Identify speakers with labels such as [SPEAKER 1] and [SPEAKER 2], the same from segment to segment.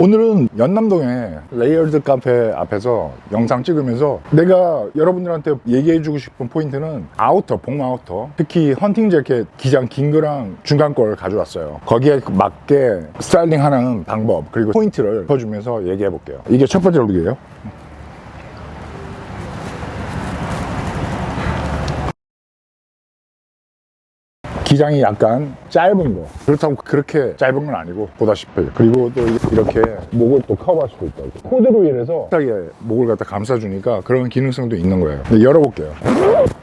[SPEAKER 1] 오늘은 연남동에 레이어드 카페 앞에서 영상 찍으면서 내가 여러분들한테 얘기해주고 싶은 포인트는 아우터, 봄 아우터 특히 헌팅 재킷 기장 긴 거랑 중간 걸 가져왔어요. 거기에 맞게 스타일링 하는 방법 그리고 포인트를 짚어주면서 얘기해 볼게요. 이게 첫 번째 룩이에요 기장이 약간 짧은 거. 그렇다고 그렇게 짧은 건 아니고 보다시피. 그리고 또 이렇게 목을 또 수도 있다고 코드로 인해서 하게 목을 갖다 감싸주니까 그런 기능성도 있는 거예요. 열어볼게요.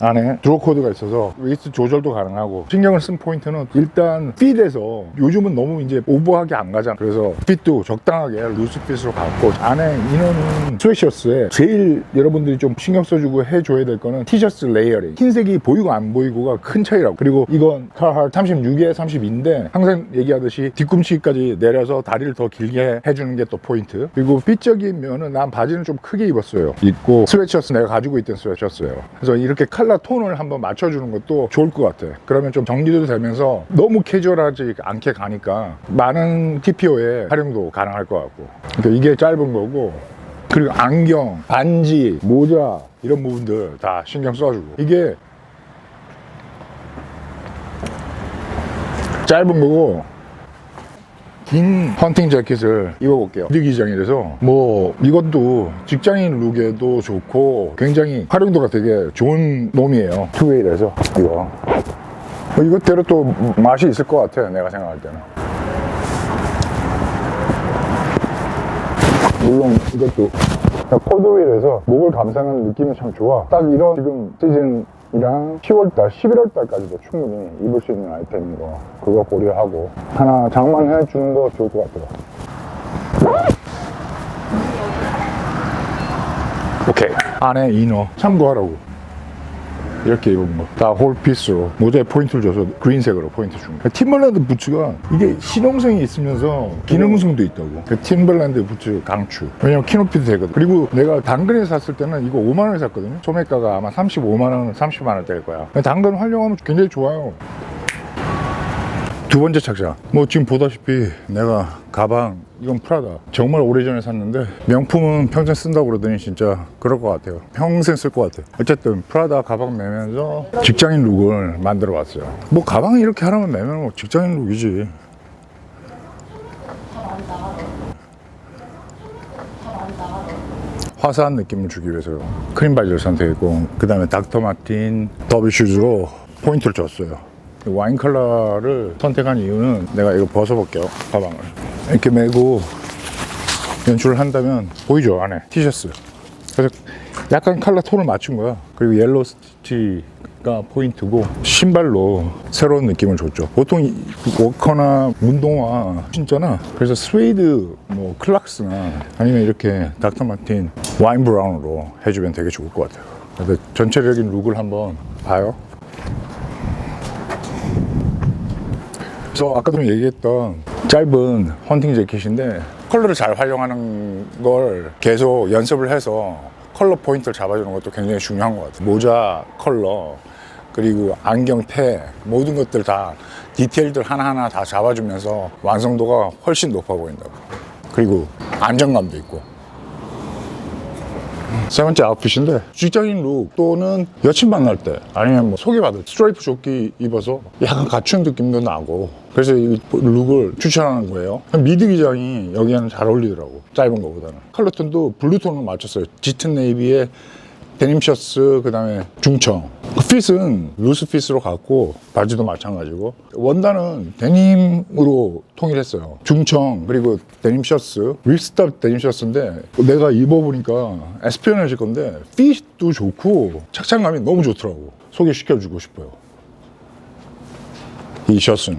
[SPEAKER 1] 안에 드로 코드가 있어서 웨이스트 조절도 가능하고 신경을 쓴 포인트는 일단 핏에서 요즘은 너무 이제 오버하게 안 가잖아. 그래서 핏도 적당하게 루스 핏으로 갔고 안에 이너는 스웨셔츠에 제일 여러분들이 좀 신경 써주고 해줘야 될 거는 티셔츠 레이어링. 흰색이 보이고 안 보이고가 큰 차이라고. 그리고 이건 카할 36에 32인데 항상 얘기하듯이 뒤꿈치까지 내려서 다리를 더 길게 해주는 게 또 포인트. 그리고 핏적인 면은 난 바지는 좀 크게 입었어요. 입고 스웨셔츠 내가 가지고 있던 스웨셔츠예요. 그래서 이렇게 컬러 톤을 한번 맞춰주는 것도 좋을 것 같아. 그러면 좀 정리도 되면서 너무 캐주얼하지 않게 가니까 많은 TPO에 활용도 가능할 것 같고. 그러니까 이게 짧은 거고 그리고 안경, 반지, 모자 이런 부분들 다 신경 써주고. 이게 짧은 거고 긴 헌팅 재킷을 입어볼게요. 미드기장이라서 뭐 이것도 직장인 룩에도 좋고 굉장히 활용도가 되게 좋은 놈이에요. 투웨이라서 이거. 뭐 이것대로 또 맛이 있을 것 같아 내가 생각할 때는. 물론 이것도 코드윌에서 목을 감싸는 느낌이 참 좋아. 딱 이런 지금 시즌 이랑 10월달, 11월달까지도 충분히 입을 수 있는 아이템인 거 그거 고려하고 하나 장만해 주는 거 좋을 것 같더라. 오케이. 안에 이너 참고하라고. 이렇게 입은 거. 다 홀피스로 모자에 포인트를 줘서 그린색으로 포인트 준 거. 팀벌랜드 부츠가 이게 실용성이 있으면서 기능성도 있다고. 그 팀벌랜드 부츠 강추. 왜냐면 키높이도 되거든. 그리고 내가 당근에 샀을 때는 이거 5만 원에 샀거든요. 소매가가 아마 35만 원, 30만 원대일 거야. 당근 활용하면 굉장히 좋아요. 두 번째 착장. 뭐 지금 보다시피 내가 가방 이건 프라다. 정말 오래전에 샀는데 명품은 평생 쓴다고 그러더니 진짜 그럴 것 같아요. 평생 쓸 것 같아요. 어쨌든 프라다 가방 매면서 직장인 룩을 만들어 봤어요. 뭐 가방 이렇게 하나만 매면 뭐 직장인 룩이지. 화사한 느낌을 주기 위해서 크림 바지를 선택했고 그 다음에 닥터 마틴 더블 슈즈로 포인트를 줬어요 와인 컬러를 선택한 이유는 내가 이거 벗어볼게요 가방을. 이렇게 메고 연출을 한다면 보이죠 안에? 티셔츠. 그래서 약간 컬러 톤을 맞춘 거야. 그리고 옐로우 스티치가 포인트고 신발로 새로운 느낌을 줬죠. 보통 이 워커나 운동화 신잖아 그래서 스웨이드 뭐 클락스나 아니면 이렇게 닥터 마틴 와인 브라운으로 해주면 되게 좋을 것 같아요. 그래서 전체적인 룩을 한번 봐요 그래서 아까 도 얘기했던 짧은 헌팅 재킷인데 컬러를 잘 활용하는 걸 계속 연습을 해서 컬러 포인트를 잡아주는 것도 굉장히 중요한 것 같아요. 모자 컬러 그리고 안경테 모든 것들 다 디테일들 하나하나 다 잡아주면서 완성도가 훨씬 높아 보인다고. 그리고 안정감도 있고. 세 번째 아웃핏인데 직장인 룩 또는 여친 만날 때 아니면 뭐 소개받을 때 스트라이프 조끼 입어서 약간 갖춘 느낌도 나고 그래서 이 룩을 추천하는 거예요. 미드 기장이 여기에는 잘 어울리더라고 짧은 거보다는. 컬러 톤도 블루톤으로 맞췄어요. 짙은 네이비에 데님 셔츠 그다음에 중청. 그 핏은 루스 핏으로 갔고 바지도 마찬가지고. 원단은 데님으로 통일했어요. 중청 그리고 데님 셔츠. 립스탑 데님 셔츠인데 내가 입어보니까 에스피어네질 건데 핏도 좋고 착장감이 너무 좋더라고. 소개시켜주고 싶어요. 이 셔츠는.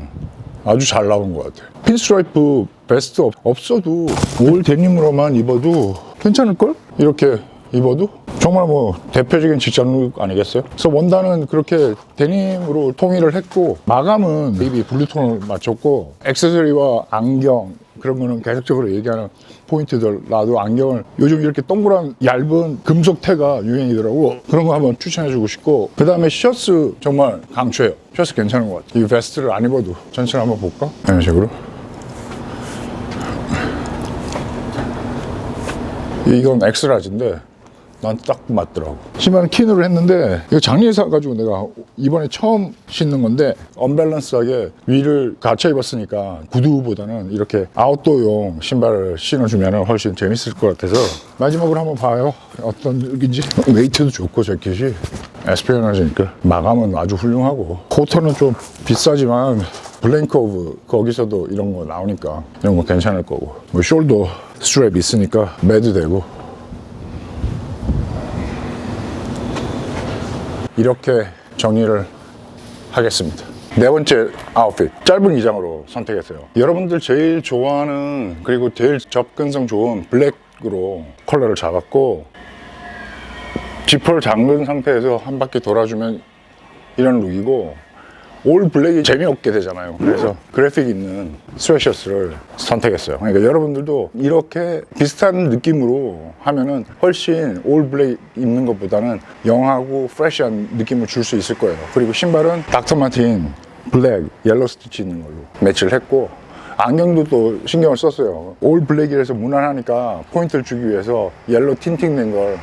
[SPEAKER 1] 아주 잘 나온 것 같아요. 핀스트라이프 베스트 없- 없어도 올 데님으로만 입어도 괜찮을걸? 이렇게 입어도? 정말 뭐 대표적인 직장룩 아니겠어요? 그래서 원단은 그렇게 데님으로 통일을 했고 마감은 베이비 블루톤을 맞췄고 액세서리와 안경 그런 거는 계속적으로 얘기하는 포인트들 나도 안경을 요즘 이렇게 동그란 얇은 금속 테가 유행이더라고. 그런 거 한번 추천해주고 싶고. 그 다음에 셔츠 정말 강추해요. 셔츠 괜찮은 것 같아요 이 베스트를 안 입어도. 전체를 한번 볼까? 이런 식으로. 이건 엑스라지인데 난 딱 맞더라고. 신발은 키누를 했는데 이거 작년에 사가지고 내가 이번에 처음 신는 건데 언밸런스하게 위를 갖춰 입었으니까 구두보다는 이렇게 아웃도어용 신발을 신어주면 훨씬 재밌을 것 같아서 마지막으로 한번 봐요. 어떤 느낌인지. 웨이트도 좋고 재킷이 에스페어나지니까 마감은 아주 훌륭하고 코터는 좀 비싸지만 블랭크 오브 거기서도 이런 거 나오니까 이런 거 괜찮을 거고 뭐 숄더 스트랩 있으니까 매도 되고 이렇게 정리를 하겠습니다. 네 번째 아웃핏 짧은 기장으로 선택했어요. 여러분들 제일 좋아하는 그리고 제일 접근성 좋은 블랙으로 컬러를 잡았고 지퍼를 잠근 상태에서 한 바퀴 돌아주면 이런 룩이고 올 블랙이 재미없게 되잖아요. 그래서 그래픽 있는 스웨셔츠를 선택했어요. 그러니까 여러분들도 이렇게 비슷한 느낌으로 하면은 훨씬 올 블랙 입는 것보다는 영하고 프레시한 느낌을 줄 수 있을 거예요. 그리고 신발은 닥터 마틴 블랙 옐로 스티치 있는 걸로 매치를 했고 안경도 또 신경을 썼어요. 올 블랙이라서 무난하니까 포인트를 주기 위해서 옐로 틴팅된 걸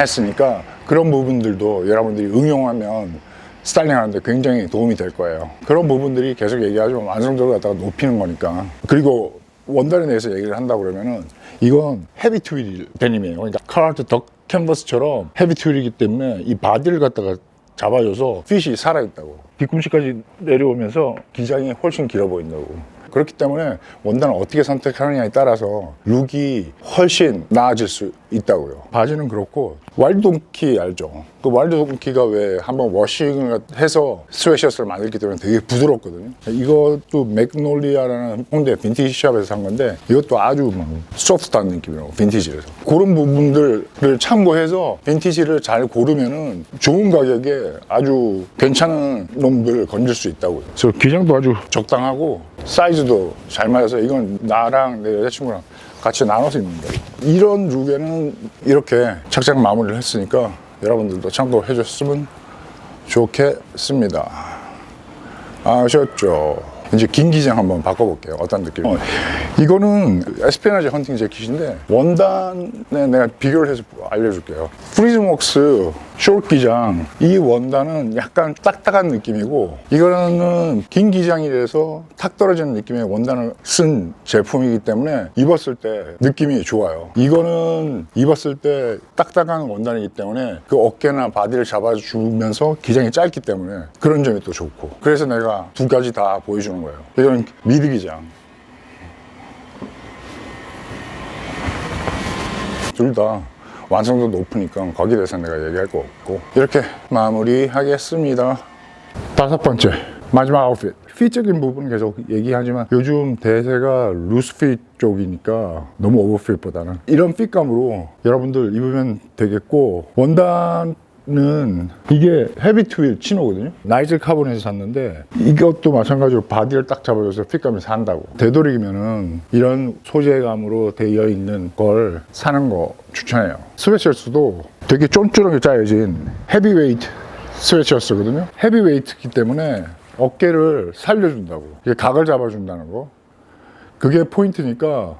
[SPEAKER 1] 했으니까 그런 부분들도 여러분들이 응용하면 스타일링 하는데 굉장히 도움이 될 거예요. 그런 부분들이 계속 얘기하지만 완성도를 갖다가 높이는 거니까. 그리고 원단에 대해서 얘기를 한다 그러면은 이건 헤비 트윌 데님이에요. 그러니까 카라트 덕 캔버스처럼 헤비 트윌이기 때문에 이 바디를 갖다가 잡아줘서 핏이 살아있다고. 뒤꿈치까지 내려오면서 기장이 훨씬 길어 보인다고. 그렇기 때문에 원단을 어떻게 선택하느냐에 따라서 룩이 훨씬 나아질 수 있다고요. 바지는 그렇고 와일드동키 알죠? 그 와일드동키가 왜 한번 워싱을 해서 스웨셔츠를 만들기 때문에 되게 부드럽거든요. 이것도 맥놀리아라는 홍대 빈티지 샵에서 산 건데 이것도 아주 막 소프트한 느낌이라고 빈티지에서 그런 부분들을 참고해서 빈티지를 잘 고르면은 좋은 가격에 아주 괜찮은 놈들 건질 수 있다고요. 그래서 기장도 아주 적당하고 사이즈도 잘 맞아서 이건 나랑 내 여자친구랑 같이 나눠서 입는 거예요. 이런 룩에는 이렇게 착장 마무리를 했으니까 여러분들도 참고해 줬으면 좋겠습니다. 아셨죠? 이제 긴 기장 한번 바꿔볼게요. 어떤 느낌? 어, 이거는 에스페나지 헌팅 재킷인데 원단에 내가 비교를 해서 알려줄게요. 프리즘웍스 숏 기장 이 원단은 약간 딱딱한 느낌이고 이거는 긴 기장이라서 탁 떨어지는 느낌의 원단을 쓴 제품이기 때문에 입었을 때 느낌이 좋아요. 이거는 입었을 때 딱딱한 원단이기 때문에 그 어깨나 바디를 잡아주면서 기장이 짧기 때문에 그런 점이 또 좋고 그래서 내가 두 가지 다 보여주는 거예요. 이건 미드 기장. 둘다 완성도 높으니까 거기에 대해서 내가 얘기할 거 없고 이렇게 마무리하겠습니다. 다섯 번째 마지막 아웃핏 핏적인 부분은 계속 얘기하지만 요즘 대세가 루스 핏 쪽이니까 너무 오버핏보다는 이런 핏감으로 여러분들 입으면 되겠고 원단 는 이게 헤비 트윌 치노거든요. 나이즐 카본에서 샀는데 이것도 마찬가지로 바디를 딱 잡아줘서 핏감이 산다고. 되도록이면은 이런 소재감으로 되어 있는 걸 사는 거 추천해요. 스웨셔츠도 되게 쫀쫀하게 짜여진 헤비웨이트 스웨셔츠거든요. 헤비웨이트이기 때문에 어깨를 살려준다고. 이게 각을 잡아준다는 거. 그게 포인트니까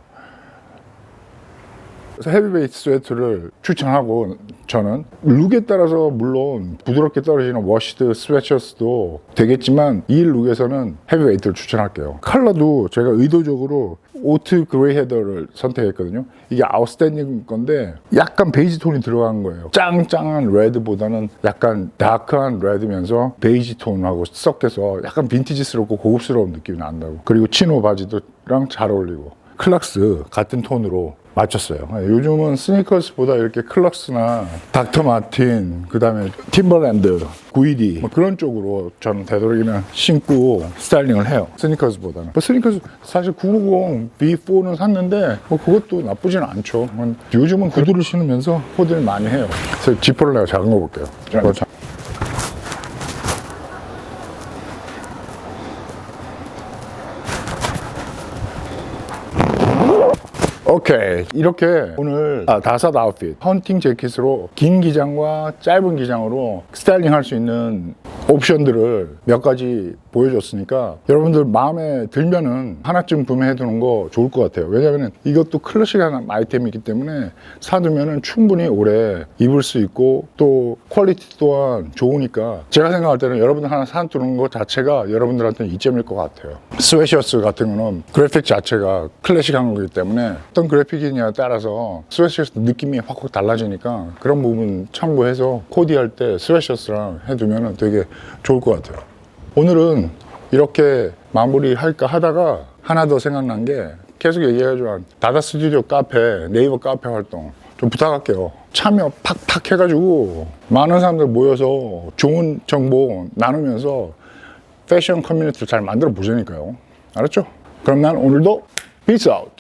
[SPEAKER 1] 헤비웨이트 스웨트를 추천하고 저는 룩에 따라서 물론 부드럽게 떨어지는 워시드 스웨셔츠도 되겠지만 이 룩에서는 헤비웨이트를 추천할게요. 컬러도 제가 의도적으로 오트 그레이 헤더를 선택했거든요. 이게 아웃스탠딩 건데 약간 베이지 톤이 들어간 거예요. 짱짱한 레드보다는 약간 다크한 레드면서 베이지 톤하고 섞여서 약간 빈티지스럽고 고급스러운 느낌이 난다고. 그리고 치노 바지도랑 잘 어울리고. 클락스 같은 톤으로 맞췄어요. 요즘은 스니커스보다 이렇게 클락스나 닥터 마틴, 그 다음에 팀버랜드, 구이디 뭐 그런 쪽으로 저는 되도록이면 신고 스타일링을 해요. 스니커스보다는. 뭐 스니커스 사실 990 B4는 샀는데 뭐 그것도 나쁘진 않죠. 요즘은 구두를 신으면서 코디를 많이 해요. 그래서 지퍼를 내가 작은 거 볼게요. 이거 자- 오케이. 이렇게 오늘 아, 다섯 아웃핏. 헌팅 재킷으로 긴 기장과 짧은 기장으로 스타일링 할 수 있는 옵션들을 몇 가지 보여줬으니까 여러분들 마음에 들면은 하나쯤 구매해 두는 거 좋을 것 같아요. 왜냐면은 이것도 클래식한 아이템이기 때문에 사두면은 충분히 오래 입을 수 있고 또 퀄리티 또한 좋으니까 제가 생각할 때는 여러분들 하나 사두는 것 자체가 여러분들한테는 이점일 것 같아요. 스웨셔츠 같은 거는 그래픽 자체가 클래식한 거기 때문에 어떤 그래픽이냐에 따라서 스웨셔츠 느낌이 확확 달라지니까 그런 부분 참고해서 코디할 때 스웨셔츠랑 해두면 되게 좋을 것 같아요. 오늘은 이렇게 마무리할까 하다가 하나 더 생각난 게 계속 얘기해가지고 다다 스튜디오 카페, 네이버 카페 활동 좀 부탁할게요. 참여 팍팍 해가지고 많은 사람들 모여서 좋은 정보 나누면서 패션 커뮤니티를 잘 만들어 보자니까요. 알았죠? 그럼 난 오늘도 피스 아웃!